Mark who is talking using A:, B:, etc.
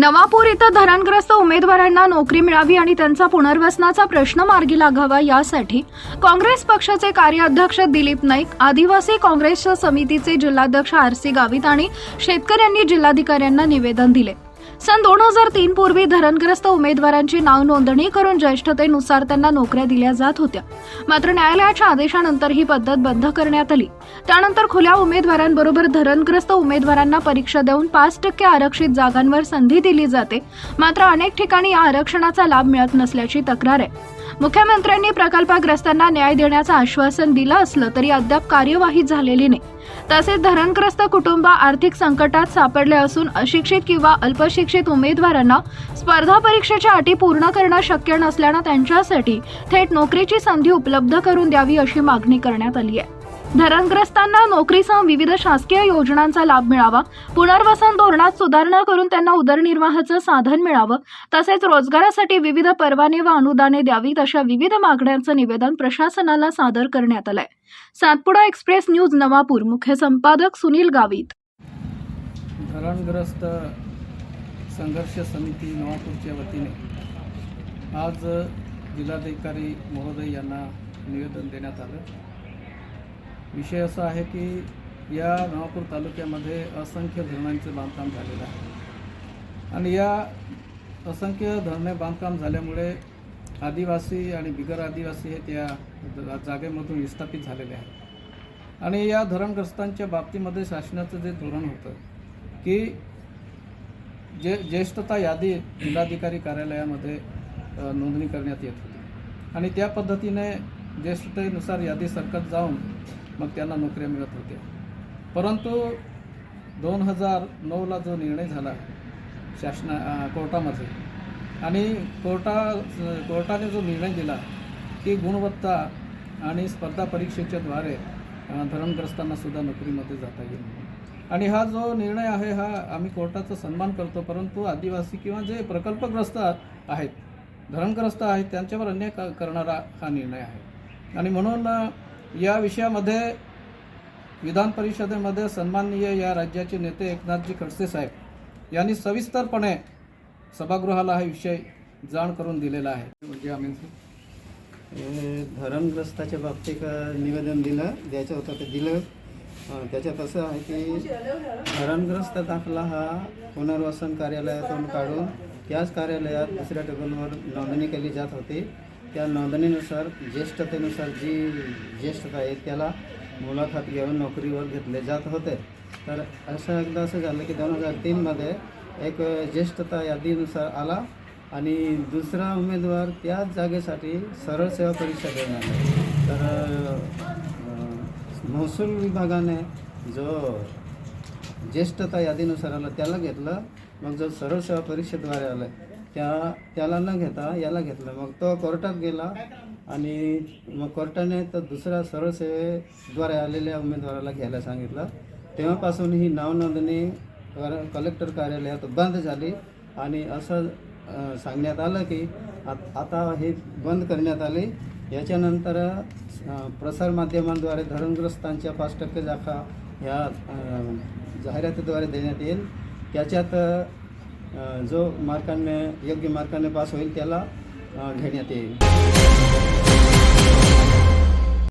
A: नवापूर इथं धरणग्रस्त उमेदवारांना नोकरी मिळावी आणि त्यांचा पुनर्वसनाचा प्रश्न मार्गी लागावा यासाठी काँग्रेस पक्षाचे कार्याध्यक्ष दिलीप नाईक आदिवासी काँग्रेसच्या समितीचे जिल्हाध्यक्ष आर सी गावित आणि शेतकऱ्यांनी जिल्हाधिकाऱ्यांना निवेदन दिले. सन दोन हजार तीन पूर्वी धरणग्रस्त उमेदवारांची नाव नोंदणी करून ज्येष्ठतेनुसार त्यांना नोकऱ्या दिल्या जात होत्या. मात्र न्यायालयाच्या आदेशानंतर ही पद्धत बंद करण्यात आली. त्यानंतर खुल्या उमेदवारांबरोबर धरणग्रस्त उमेदवारांना परीक्षा देऊन पाच टक्के आरक्षित जागांवर संधी दिली जाते. मात्र अनेक ठिकाणी या आरक्षणाचा लाभ मिळत नसल्याची तक्रार आहे. मुख्यमंत्र्यांनी प्रकल्पग्रस्तांना न्याय देण्याचं आश्वासन दिलं असलं तरी अद्याप कार्यवाही झालेली नाही. तसेच धरणग्रस्त कुटुंब आर्थिक संकटात सापडले असून अशिक्षित किंवा अल्पशिक्षित उमेदवारांना स्पर्धा परीक्षेच्या अटी पूर्ण करणं शक्य नसल्यानं त्यांच्यासाठी थेट नोकरीची संधी उपलब्ध करून द्यावी अशी मागणी करण्यात आली आहे. धरणग्रस्तांना नोकरीसह विविध शासकीय योजनांचा लाभ मिळावा पुनर्वसन धोरणात सुधारणा करून त्यांना उदरनिर्वाहाचं साधन मिळावं तसेच रोजगारासाठी विविध परवाने व अनुदाने द्यावीत अशा विविध मागण्यांचं निवेदन प्रशासनाला सादर करण्यात आलंय. सातपुडा एक्सप्रेस न्यूज नवापूर मुख्य संपादक सुनील गावित.
B: धरणग्रस्त संघर्ष समिती नवापूरच्या वतीने आज जिल्हाधिकारी महोदय यांना निवेदन देण्यात आलं. विषय असा आहे की या नवापूर तालुक्यामध्ये असंख्य धरणांचं बांधकाम झालेलं आहे. आणि या असंख्य धरणे बांधकाम झाल्यामुळे आदिवासी आणि बिगर आदिवासी हे त्या जा- जागेमधून विस्थापित झालेले आहेत. आणि या धरणग्रस्तांच्या बाबतीमध्ये शासनाचं जे धोरण होतं की जे ज्येष्ठता यादी जिल्हाधिकारी कार्यालयामध्ये नोंदणी करण्यात येत होती. आणि त्या पद्धतीने ज्येष्ठतेनुसार यादी सरकत जाऊन मग त्यांना नोकऱ्या मिळत होत्या. परंतु दोन हजार नऊला जो निर्णय झाला शासना कोर्टामध्ये आणि कोर्टा कोर्टाने जो निर्णय दिला की गुणवत्ता आणि स्पर्धा परीक्षेच्या द्वारे धरणग्रस्तांना सुद्धा नोकरीमध्ये जाता येईल. आणि हा जो निर्णय आहे हा आम्ही कोर्टाचा सन्मान करतो परंतु आदिवासी किंवा जे प्रकल्पग्रस्त आहेत धरणग्रस्त आहेत त्यांच्यावर अन्याय करणारा हा निर्णय आहे. आणि म्हणून या विषयामध्ये विधान परिषदेमध्ये सन्माननीय या राज्याचे नेते एकनाथजी खडसे साहेब यांनी सविस्तरपणे सभागृहाला हा विषय जाण करून दिलेला आहे. म्हणजे
C: धरणग्रस्ताच्या बाबतीत निवेदन दिलं द्यायचं होतं ते दिलं. त्याच्यात असं आहे की धरणग्रस्त दाखला हा पुनर्वसन कार्यालयातून काढून त्याच कार्यालयात दुसऱ्या टेबलवर नोंदणी केली जात होती. त्या नोंदणीनुसार ज्येष्ठतेनुसार जी ज्येष्ठता आहे त्याला मुलाखत घेऊन नोकरीवर घेतले जात होते. तर असं एकदा असं झालं की दोन हजार तीनमध्ये एक ज्येष्ठता यादीनुसार आला आणि दुसरा उमेदवार त्याच जागेसाठी सरळ सेवा परीक्षा देऊन आला. तर महसूल विभागाने जो ज्येष्ठता यादीनुसार आला त्याला घेतलं. मग जो सरळ सेवा परीक्षेद्वारे आला त्या त्याला न घेता याला घेतलं. मग तो कोर्टात गेला आणि मग कोर्टाने तर दुसऱ्या सरळ सेवेद्वारे आलेल्या उमेदवाराला घ्यायला सांगितलं. तेव्हापासून ही नावनोंदणी कलेक्टर कार्यालयात बंद झाली आणि असं सांगण्यात आलं की आत- आता हे बंद करण्यात आले. याच्यानंतर प्रसारमाध्यमांद्वारे धरणग्रस्तांच्या पाच टक्के जाखा ह्या जाहिरातीद्वारे देण्यात येईल. त्याच्यात जो मार्काने योग्य मार्काने पास होईल त्याला घेण्यात येईल.